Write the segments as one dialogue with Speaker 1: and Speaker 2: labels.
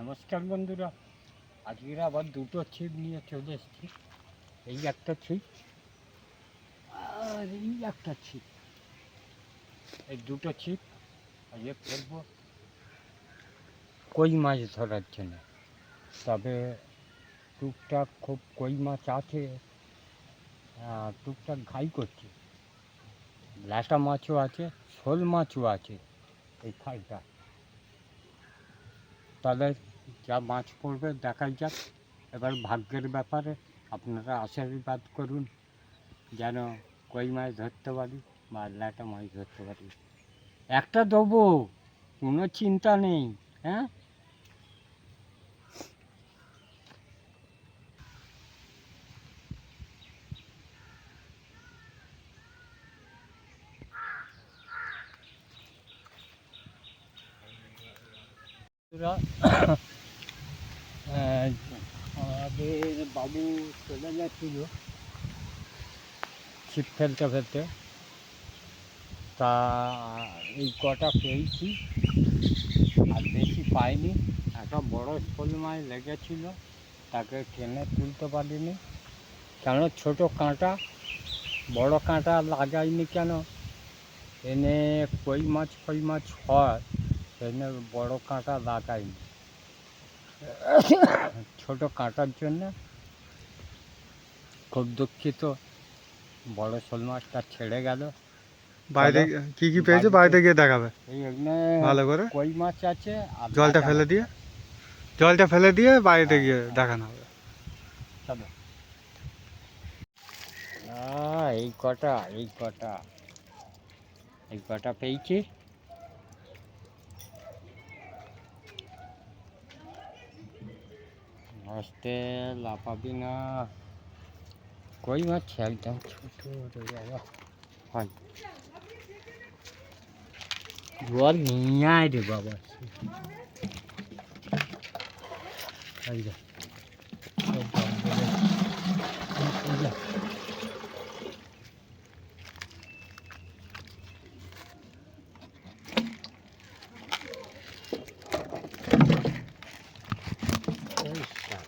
Speaker 1: নমস্কার বন্ধুরা। আজকের আবার দুটো ছিপ নিয়ে চলে এসেছি। এই একটা ছিপ আর এই একটা ছিপ। এই দুটো ছিপ আজকে ফেলব কই মাছ ধরার জন্য। তবে টুকটাক খুব কই মাছ আছে টুকটাক ঘাই করছে। ল্যাটা মাছও আছে, শোল মাছও আছে এই খালটা তাহলে যা মাছ পড়বে দেখাই যাক। এবার ভাগ্যের ব্যাপারে আপনারা আশীর্বাদ করুন, যেন কই মাছ ধরতে পারি বা ল্যাটা মাছ ধরতে পারি। একটা দেবো, কোনো চিন্তা নেই হ্যাঁ? বন্ধুরা, আমাদের বাবু চলে যাচ্ছিল ছিপ ফেলতে ফেলতে। তা এই কটা পেয়েছি আর বেশি পাইনি। একটা বড় শোল মাছ লেগেছিল তাকে টেনে তুলতে পারিনি। কেন? ছোট কাঁটা বড় কাঁটা লাগাইনি কেন? এনে কই মাছ কই মাছ হয়? এনে বড় কাঁটা লাগাইনি। ছোট কাঁটার জন্য খুব দুঃখিত। বড় শোল মাছটা ছেড়ে গেল।
Speaker 2: বাইরে কি কি পেয়েছ? বাইরে গিয়ে দেখাবে। ভালো করে।
Speaker 1: কই মাছ আছে
Speaker 2: জলটা ফেলে দিয়ে। জলটা ফেলে দিয়ে বাড়িতে
Speaker 1: হ্যাঁ,
Speaker 2: গিয়ে
Speaker 1: হ্যাঁ।
Speaker 2: দেখানো হবে।
Speaker 1: চলো। এই কটা এই কটা। এই কটা পেয়েছি। আস্তে লাফাবি না কই মাছ একদম ছোট রে বাবা হয় জল নিয়ে আয় রে বাবা এই যা এই জল দেবে। এই যা। এই শালা।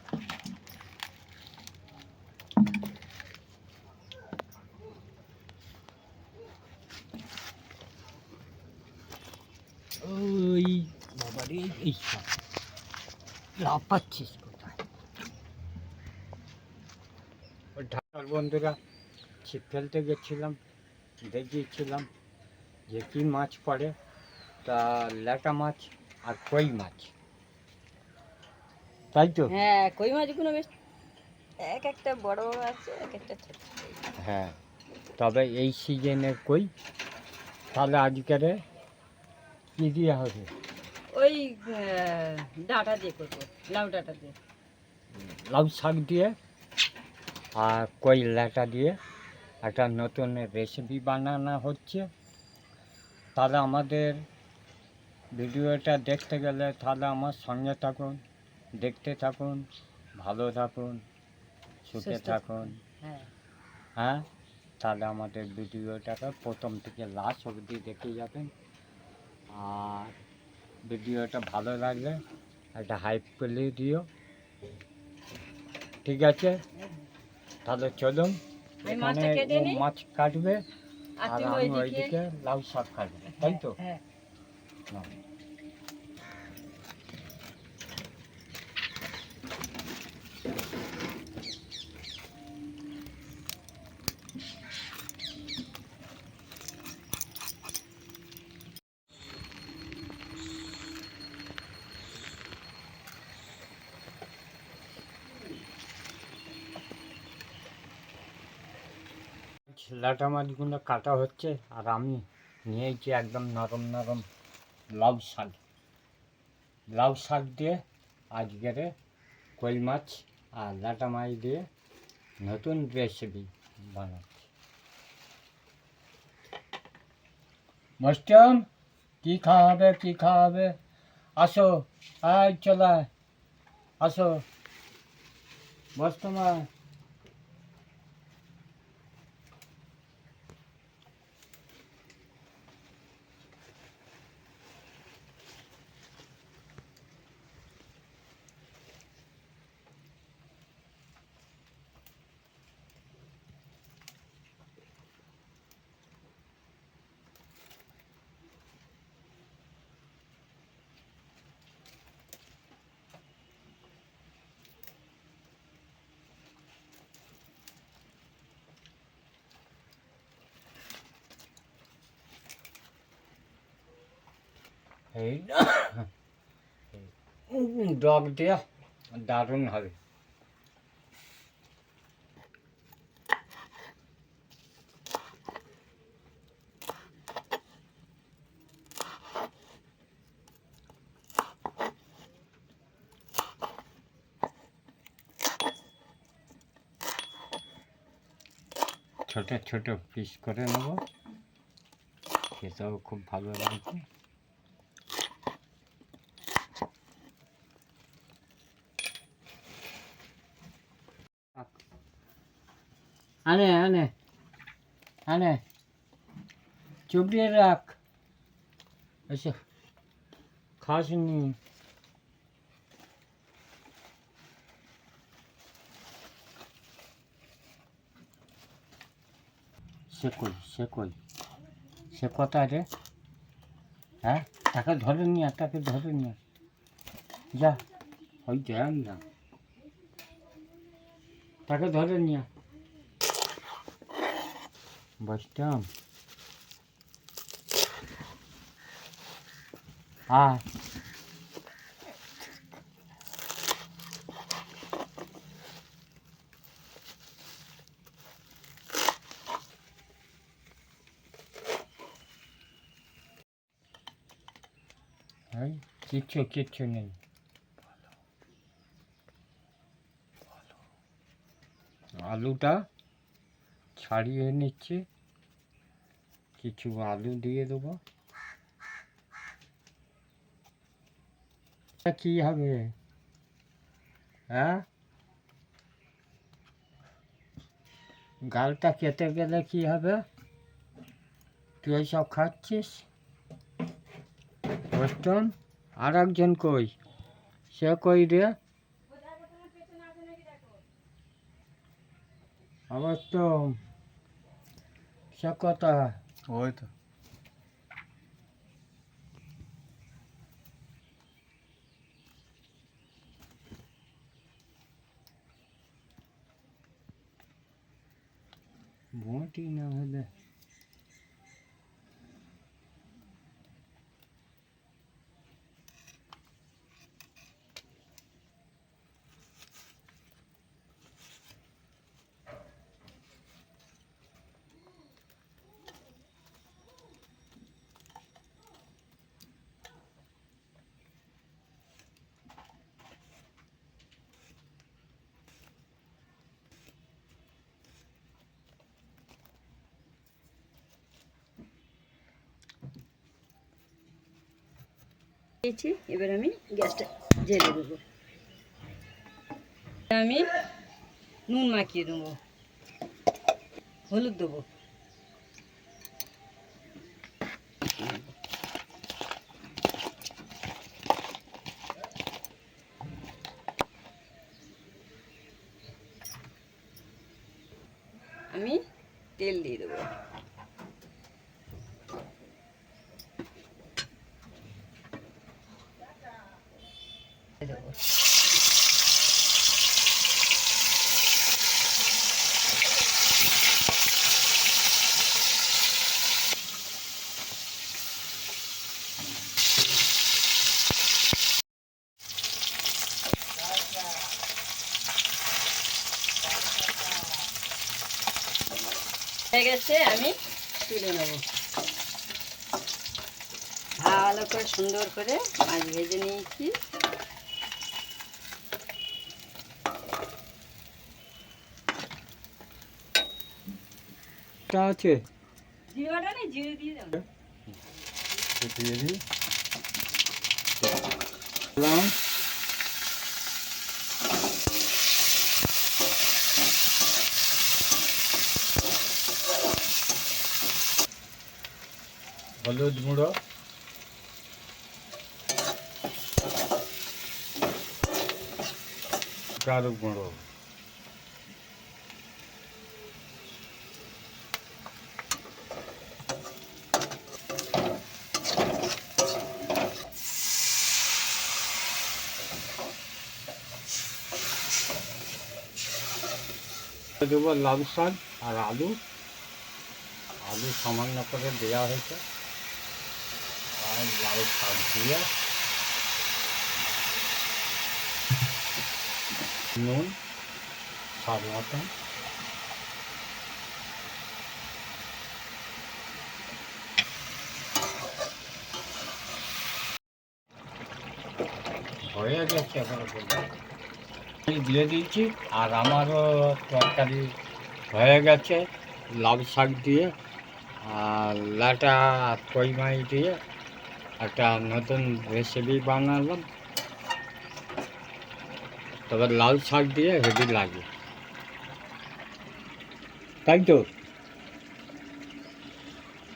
Speaker 1: ওই। লাফাচ্ছিস কোথায়? ঢাকার বন্ধুরা ছিপ ফেলতে গেছিলাম দেখিয়েছিলাম যে কী মাছ পড়ে তা ল্যাটা মাছ আর কই মাছ। তাই তো?
Speaker 3: হ্যাঁ কই মাছগুলো বেশ? এক একটা বড় বড় আছে এক একটা ছোট।
Speaker 1: হ্যাঁ তবে এই সিজনের কই? তাহলে আজকের কী দিয়ে হবে
Speaker 3: ওই ডাঁটা দিয়ে করব লাউ ডাঁটা দিয়ে।
Speaker 1: লাউ শাক দিয়ে আর কই ল্যাটা দিয়ে একটা নতুন রেসিপি বানানো হচ্ছে। তাহলে আমাদের ভিডিওটা দেখতে গেলে তাহলে আমার সঙ্গে থাকুন দেখতে থাকুন ভালো থাকুন সুখে থাকুন।
Speaker 3: হ্যাঁ।
Speaker 1: হ্যাঁ তাহলে আমাদের ভিডিওটাকে প্রথম থেকে লাস্ট অবধি দেখে যাবেন। আর ভিডিওটা ভালো লাগলে একটা হাইপ করলে দিও। ঠিক আছে? তাহলে চলুন। এখানে। মাছ কাটবে
Speaker 3: আর
Speaker 1: আমি
Speaker 3: ওইদিকে
Speaker 1: ওইদিকে লাউ শাক কাটবো তাই তো?
Speaker 3: হ্যাঁ।
Speaker 1: নাও। লাটা মাছগুলো কাটা হচ্ছে, আর আমি নিয়েছি একদম নরম নরম লাউ শাক। লাউ শাক দিয়ে আজকের কই মাছ আর লাটা মাছ দিয়ে নতুন রেসিপি বানাচ্ছি। মস্টম কী খাওয়া হবে কী হবে আসো, আয় চলায় আসো। মস্তমা এই ডগ দেয়া দারুণ হবে। ছোট ছোট পিস করে নেব। খেতেও খুব ভালো লাগবে আনে আনে আনে। চুপিয়ে রাখ। এসো। খাসনি। সে কই সে কই? সে কোথায় রে? হ্যাঁ? তাকে ধরে নিয়ে তাকে ধরে নিয়ে যা। ওই দেন না তাকে ধরে নিয়ে বসতাম হ্যাঁ এই কিচ্ছু কিচ্ছু নেই আলুটা ছাড়িয়ে নিচ্ছি। কিছু আলু দিয়ে দেবো। কি হবে? হ্যাঁ? গালটা কেটে গেলে কি হবে? তুই সব খাচ্ছিস? ওয়েস্টার্ন আর একজন কই? সে কই রে? আবার তো সে কথা
Speaker 2: ওই তো
Speaker 3: দিয়েছি, এবার আমি গ্যাসটা জেলে দেবো। আমি নুন মাখিয়ে দেবো, হলুদ দেবো। আমি তেল দিয়ে দেবো। দেবো। হয়ে আমি তুলে নেব। ভালো করে সুন্দর করে মাছ ভেজে নিয়েছি।
Speaker 1: টা আছে
Speaker 3: জিরাটা নেই জিরে দিয়ে দেবো
Speaker 1: দিয়ে দিই দিলাম। হলুদ গুঁড়ো কারও গুঁড়ো দেবো লাল শাক আর আলু। আলু সামান্য করে দেওয়া হয়েছে। আর আর লাল শাক দিয়ে নুন, স্বাদ মতন হয়ে গেছে এখন দিয়ে দিয়েছি, আর আমারও তরকারি হয়ে গেছে, লাল শাক দিয়ে, আর লাটা কই মাছ দিয়ে একটা নতুন রেসিপি বানালাম। তবে লাল শাক দিয়ে হেভি লাগে। তাই তো?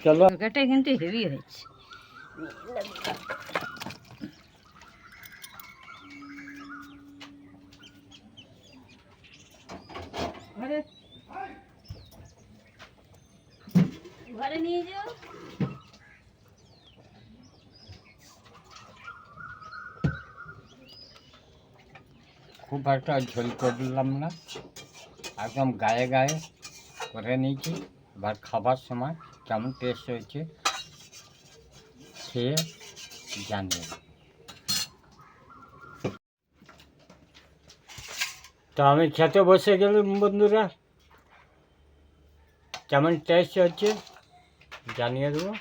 Speaker 1: চলো।
Speaker 3: কিন্তু হেভি হয়েছে। ঘরে। ঘরে নিয়ে যাও।
Speaker 1: খুব একটা ঝোল করলাম না। একদম গায়ে গায়ে করে নিয়েছি। এবার খাবার সময় কেমন টেস্ট হয়েছে খেয়ে জানিয়ে তো আমি খেতে বসে গেলাম বন্ধুরা। কেমন টেস্ট হচ্ছে? জানিয়ে দেবো।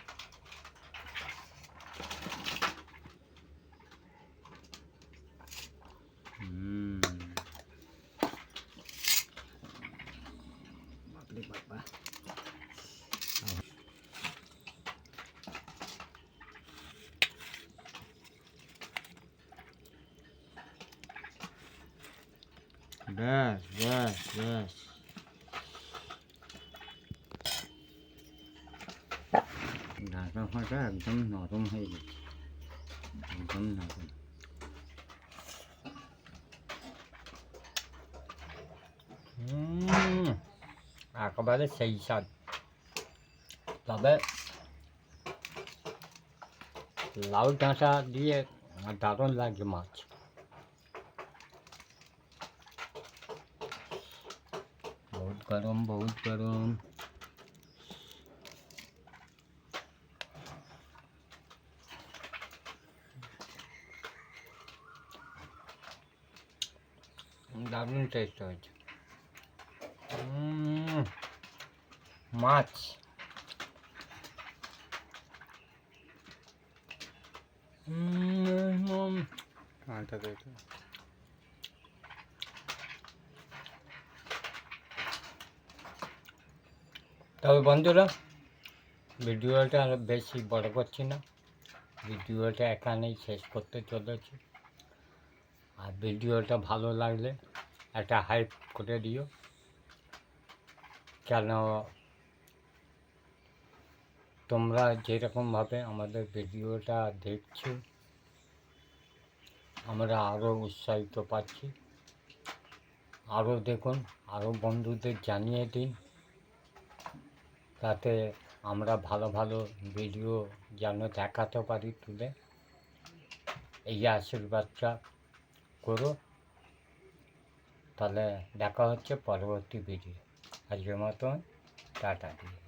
Speaker 1: ব্যাস ব্যাস ব্যাস ঢাকা ফাটা একদম নরম হয়ে গেছে একদম নরম হুম, একেবারে সেই স্বাদ তবে লাউ ডাঁটা দিয়ে দারুণ লাগে মাছ বহুত গরম বহুত গরম। দারুণ টেস্ট হয়েছে। মাছ।
Speaker 2: আটা দে
Speaker 1: তবে বন্ধুরা, ভিডিওটা আর বেশি বড় করছি না। ভিডিওটা এখানেই শেষ করতে চলেছি। আর ভিডিওটা ভালো লাগলে একটা হাইপ করে দিও। কেন তোমরা যেরকমভাবে আমাদের ভিডিওটা দেখছ, আমরা আরও উৎসাহিত পাচ্ছি। আরও দেখুন আরও বন্ধুদের জানিয়ে দিন। তাতে আমরা ভালো ভালো ভিডিও যেন দেখাতে পারি তুলে। এই আশীর্বাদটা করো। তাহলে দেখা হচ্ছে পরবর্তী ভিডিও। আজকের মতন, টাটা দিয়ে।